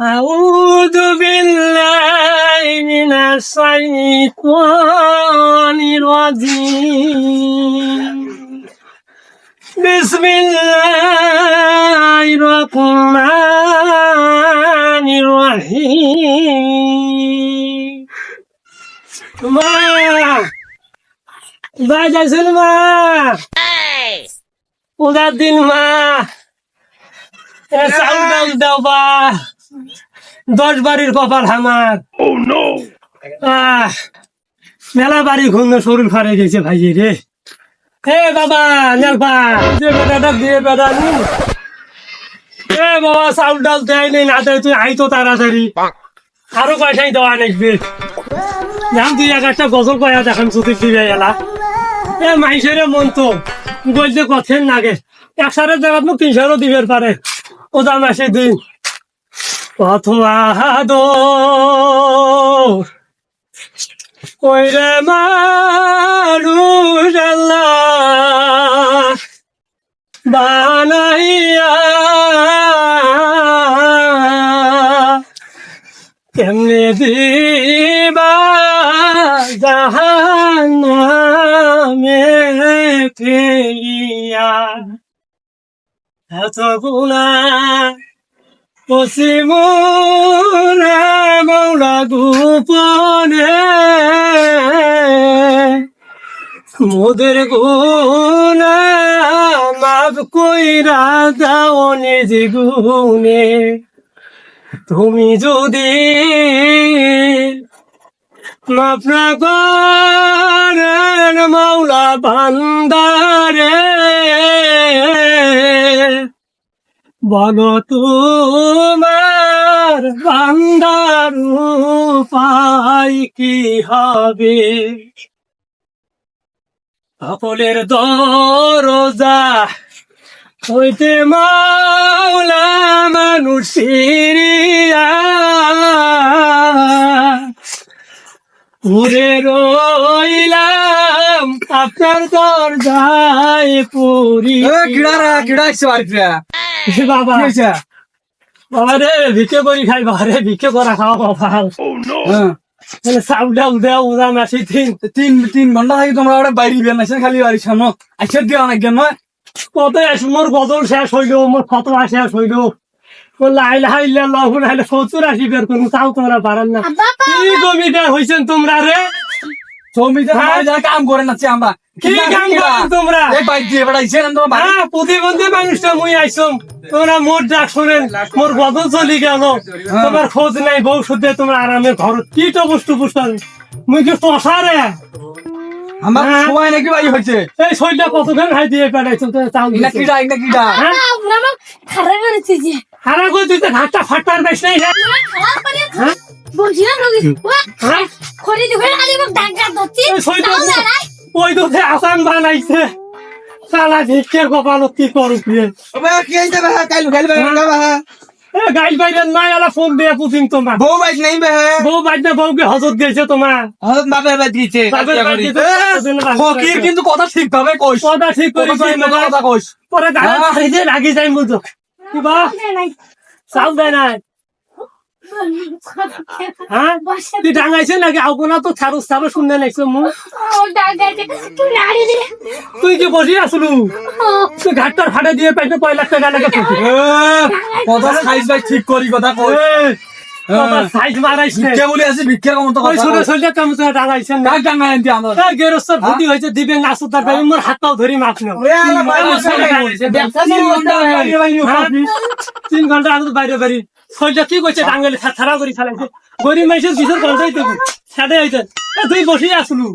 أعوذ بالله من الشيطان الرجيم. بسم الله الرحمن الرحيم. ما بعد سلمى. وقد ما يا سعد الدوبة. দশ বাড়ির কপাল আহ, মেলা বাড়ি ঘুরনো শরীর ফারে গেছে ভাই রে। হে বাবা নেলপা যে বেটাটা দিয়ে বেটা নু এ বাবা ডাল দেয় নেই না তুই আইতো তাড়াতাড়ি। আরও কয়টাই দেওয়া নাকবে জান তুই এক একটা গজল কয়া দেখান চুতি ফিরে এলা। এ মাইসের মন তো বলতে কথেন নাগে। একসারে জায়গা তিনশোরও দিবের পারে। ও দাম আসে দিন কত আদর কইরে মানুষ আল্লাহ বানাইয়া কেমনে দিবা জাহান্নামে ফেলিয়া এত গুণা পশ্চিমরা মৌলা গোপনে মোদের গুণা মাফ কইরা দাও নিজ গুণে। তুমি যদি মাফ না করেন মাওলা বান্দারে বলো তোমার বান্দার উপায় কি হবে? সকলের দরজা হইতে মাওলা মানুষ সিরিয়া ঘুরে রইলাম আপনার দরজায় পুরি। কিড়ারা কিড়া আসছে বাড়িতে বাবা। বাবা রে ভিক্ষে করি খাই বাবা রে ভিক্ষে করা খাওয়া চাউল ডাউল দেওয়া উদাম আসি তিন তিন তিন ঘণ্টা থাকি তোমরা ওটা বাইরে বের নাইছে খালি বাড়ি সামনে। আইসে দিয়া অনেক জ্ঞান নয় কত আস মোর গজল শেষ হইল মোর ফতোয়া শেষ হইল। লাইল হাইলে লহুন হাইলে সত্তর আশি বের করুন তাও তোমরা পারেন না। কি জমিটা হইছেন তোমরা রে? কাম করে নাচ্ছে আমরা কি কাম করেন তোমরা? এই বাইক দিয়ে বেড়াইছে না তোমার বাড়ি। হ্যাঁ প্রতিবন্ধী মানুষটা মুই আইসম। তোমরা মোর ডাক শোনেন মোর গজল চলি গেল। তোমার খোঁজ নাই বউ শুদ্ধে তোমরা আরামে ঘর। কি তো বস্তু বুঝতে মুই কি টসারে আমার হ্যাঁ? সময় নাকি বাড়ি হয়েছে। এই শরীরটা কতক্ষণ হাই দিয়ে কিডা কিডা? হ্যাঁ? যে। তুই তো ঘাটটা ফাটার বেশ নাই হ্যাঁ? হ্যাঁ? খড়ি ওই দুধে আসান বানাইছে। সালা কি করুক রে। ওবে কি আইছে বে কাইলু কাইলু বে এ গাইল বাইরে নাই আলা ফোন দিয়ে পুতিন তোমার বউ বাইক নাই বে বউ বাইরে বউকে হজত তোমার দিয়েছে ফকির কিন্তু কথা ঠিক ভাবে কইস। কথা ঠিক করে কথা কইস পরে যাই মুজো। কি বা? দেয় নাই। হ্যাঁ তুই ডাঙাইছে নাকি আউকো না তো ছাড়ো ছাড়ো শুনতে নাইছো মু তুই নাড়ি দে তুই কি বসি আসলু তুই ঘাটটার ফাটে দিয়ে পাইতে কয় লাখ টাকা লাগে কথা সাইজ ভাই ঠিক করি কথা কই মোর হাতটাও ধরি তিন ঘণ্টা আগে বাইরে বাড়ি শরীরটা কি করছে ডাঙ্গালি ছাড়া করে ফেলাইছে। গরিব মানুষের ভিতর ঘন্টাই দেবো সাড়ে হইতে তুই বসে আসলু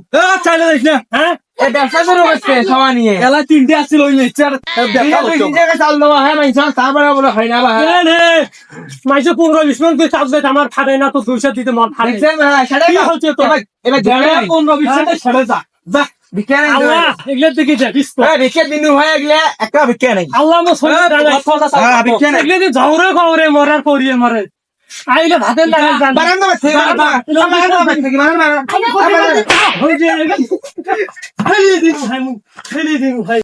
চাইলে দেখ না। হ্যাঁ? এই ব্যবসা শুরু করছে সবাই নিয়ে। এলা তিনটে আসছিল ওই লেকচার ব্যবসা করছে। চাল দেওয়া হ্যাঁ মাইছ তারপরে বলে হয় না বা পনেরো বিশ মিনিট তুই চাপ দেয় আমার ফাটে না তো দুইশো দিতে মন ফাটে দেখছেন সেটাই হচ্ছে তো? এবার এবার পনেরো বিশ? মিনিট ছেড়ে যা। যা। ভিক্ষা নেই আল্লাহ এগুলো দেখিছে বিস্ত হ্যাঁ ভিক্ষা দিনু হয়ে গেলে একটা ভিক্ষা নেই আল্লাহ মো ডাঙাই হ্যাঁ ভিক্ষা নেই এগুলো যে ঝগড়ে মরার পরিয়ে মরে আইলে ভাতের লাগে জান বারান না থেকে না বারান না থেকে বারান না ওই যে ফেলে দিন ভাই ফেলে দিন ভাই